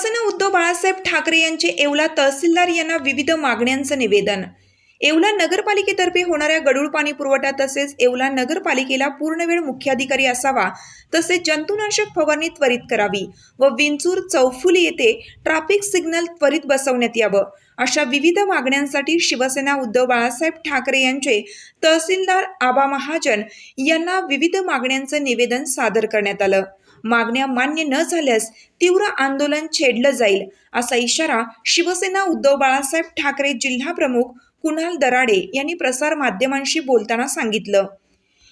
शिवसेना उद्धव बाळासाहेब ठाकरे यांचे येवला तहसीलदार यांना विविध मागण्यांचं निवेदन. येवला नगरपालिकेतर्फे होणाऱ्या गडूळ पाणी पुरवठा तसेच येवला नगरपालिकेला पूर्णवेळ मुख्याधिकारी असावा तसेच जंतुनाशक फवारणी त्वरित करावी व विंचूर चौफुली येथे ट्रॅफिक सिग्नल त्वरित बसवण्यात यावं अशा विविध मागण्यांसाठी शिवसेना उद्धव बाळासाहेब ठाकरे यांचे तहसीलदार आबा महाजन यांना विविध मागण्यांचं निवेदन सादर करण्यात आलं. मागण्या मान्य न झाल्यास तीव्र आंदोलन छेडलं जाईल असा इशारा शिवसेना उद्धव बाळासाहेब ठाकरे जिल्हा प्रमुख कुणाल दराडे यांनी प्रसार माध्यमांशी बोलताना सांगितलं.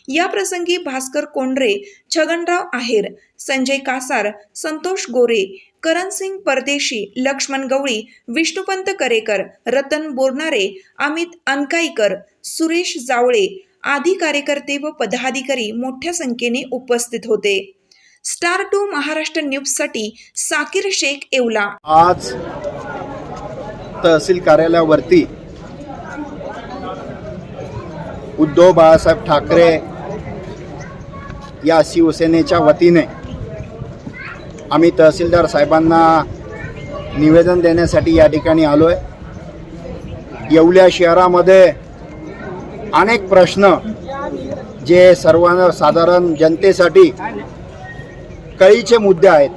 या प्रसंगी भास्कर कोंडरे छगनराव आहेर संजय कासार संतोष गोरे करणसिंग परदेशी लक्ष्मण गवळी विष्णुपंत करेकर रतन बोरनारे अमित अनकाईकर सुरेश जावळे आदी कार्यकर्ते व पदाधिकारी मोठ्या संख्येने उपस्थित होते. स्टार टू महाराष्ट्र न्यूजसाठी साकीर शेख येवला. आज तहसील कार्यालयावरती उद्धव बाळासाहेब ठाकरे या शिवसेनेच्या वतीने आम्ही तहसीलदार साहेबांना निवेदन देण्यासाठी या ठिकाणी आलो आहे येवल्या शहरामध्ये अनेक प्रश्न जे सर्वांना साधारण जनतेसाठी कळीचे मुद्दे आहेत.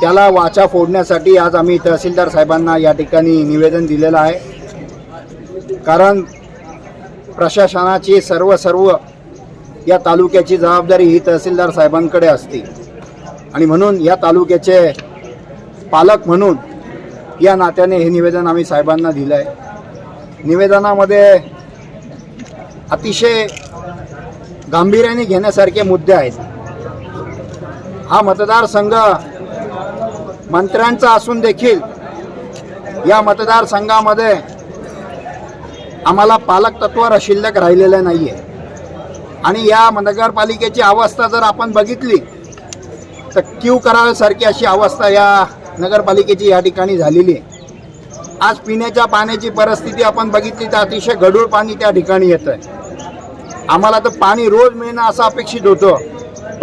त्याला वाचा फोडण्यासाठी आज आम्ही तहसीलदार साहेबांना या ठिकाणी निवेदन दिलेलं आहे. कारण प्रशासनाची सर्व सर्व या तालुक्याची जबाबदारी ही तहसीलदार साहेबांकडे असते. आणि म्हणून या तालुक्याचे पालक म्हणून या नात्याने हे निवेदन आम्ही साहेबांना दिलं आहे निवेदनामध्ये अतिशय गांभीर्याने घेण्यासारखे मुद्दे आहेत. हा मतदारसंघ मंत्र्यांचा असून देखील या मतदारसंघामध्ये आम्हाला पालक तत्वावर शिल्लक राहिलेलं नाही आहे आणि या नगरपालिकेची अवस्था जर आपण बघितली तर क्यू कराव्यासारखी अशी अवस्था या नगरपालिकेची या ठिकाणी झालेली आहे. आज पिण्याच्या पाण्याची परिस्थिती आपण बघितली तर अतिशय गढूळ पाणी त्या ठिकाणी येतं आहे आम्हाला तर पाणी रोज मिळणं असं अपेक्षित होतं.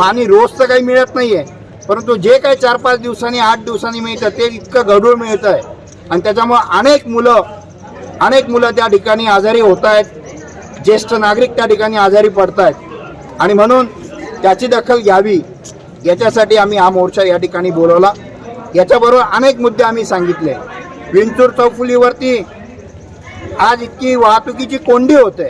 पाणी रोज तर काही मिळत नाही आहे परंतु जे काही चार पाच दिवसांनी आठ दिवसांनी मिळतं ते इतकं गढूळ मिळतं आहे आणि त्याच्यामुळं अनेक मुलं अनेक मुलं त्या ठिकाणी आजारी होत आहेत ज्येष्ठ नागरिक त्या ठिकाणी आजारी पडत आहेत आणि म्हणून त्याची दखल घ्यावी. याच्यासाठी आम्ही हा मोर्चा या ठिकाणी बोलवला. याच्याबरोबर अनेक मुद्दे आम्ही सांगितले. विंचूर चौफुलीवरती आज इतकी वाहतुकीची कोंडी होते.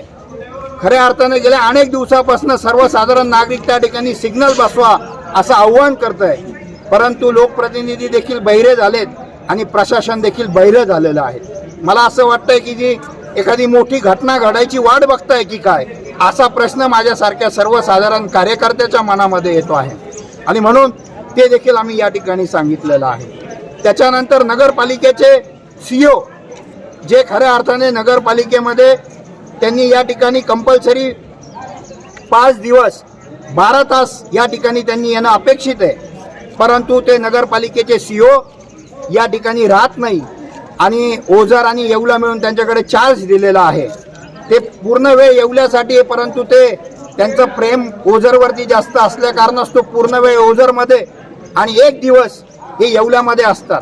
खऱ्या अर्थाने गेल्या अनेक दिवसापासून सर्वसाधारण नागरिक त्या ठिकाणी सिग्नल बसवा असं आव्हान करत आहे परंतु लोकप्रतिनिधी देखील बहिरे झालेत आणि प्रशासन देखील बहिरे झालेलं आहे. मला असं वाटतंय की जी एखादी मोठी घटना घडायची वाट बघताय की काय असा प्रश्न माझ्यासारख्या सर्वसाधारण कार्यकर्त्याच्या मनामध्ये येतो आहे. आणि म्हणून ते देखील आम्ही या ठिकाणी सांगितलेलं आहे. त्याच्यानंतर नगरपालिकेचे सीओ जे खऱ्या अर्थाने नगरपालिकेमध्ये त्यांनी या ठिकाणी कंपल्सरी पाच दिवस बारा तास या ठिकाणी त्यांनी येणं अपेक्षित आहे. परंतु ते नगरपालिकेचे सीओ या ठिकाणी राहत नाही आणि ओझर आणि येवला मिळून त्यांच्याकडे चार्ज दिलेला आहे. ते पूर्ण वेळ येवल्यासाठी परंतु ते त्यांचं प्रेम ओझरवरती जास्त असल्या तो पूर्ण वेळ ओझरमध्ये आणि एक दिवस हे येवल्यामध्ये असतात.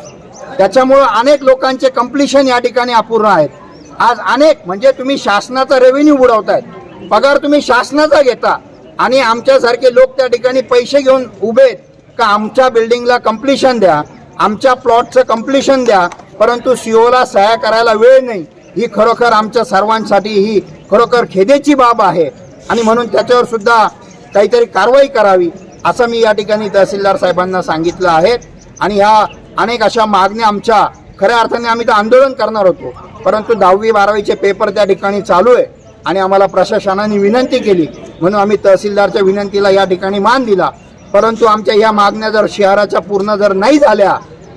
त्याच्यामुळं अनेक लोकांचे कम्प्लिशन या ठिकाणी अपूर्ण आहेत. आज अनेक म्हणजे तुम्ही शासनाचा रेव्हेन्यू बुडवतायत. पगार तुम्ही शासनाचा घेता. आणि आमच्यासारखे लोक त्या ठिकाणी पैसे घेऊन उभे आहेत. का आमच्या बिल्डिंगला कम्प्लिशन द्या आमच्या प्लॉटचं कम्प्लिशन द्या परंतु सीओला सहाय्य करायला वेळ नाही. ही खरोखर आमच्या सर्वांसाठी ही खरोखर खेदेची बाब आहे. आणि म्हणून त्याच्यावर सुद्धा काहीतरी कारवाई करावी असं मी या ठिकाणी तहसीलदार साहेबांना सांगितलं आहे. आणि ह्या अनेक अशा मागण्या आमच्या खऱ्या अर्थाने आम्ही तर आंदोलन करणार होतो. परंतु दहावी बारावीचे पेपर त्या ठिकाणी चालू आहे आणि आम्हाला प्रशासनाने विनंती केली. म्हणून आम्ही तहसीलदारच्या विनंतीला या ठिकाणी मान दिला. परंतु आमच्या ह्या मागण्या जर शहराच्या पूर्ण जर नाही झाल्या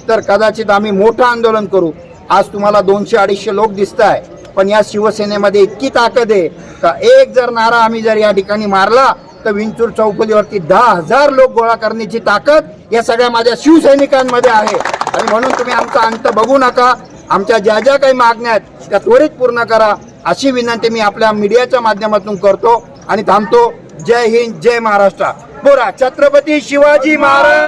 तर कदाचित आम्ही मोठं आंदोलन करू. आज तुम्हाला दोनशे अडीचशे लोक दिसत आहे पण या शिवसेनेमध्ये इतकी ताकद आहे का? एक जर नारा आम्ही जर या ठिकाणी मारला तर विंचूर चौफुलीवरती दहा हजार लोक गोळा करण्याची ताकद या सगळ्या माझ्या शिवसैनिकांमध्ये आहे. आणि म्हणून तुम्ही आमचा अंत बघू नका. आमच्या ज्या ज्या काही मागण्या आहेत त्या त्वरित पूर्ण करा. अशी विनंती मी आपल्या मीडियाच्या माध्यमातून करतो आणि थांबतो. जय हिंद जय महाराष्ट्र. बोरा छत्रपती शिवाजी महाराज.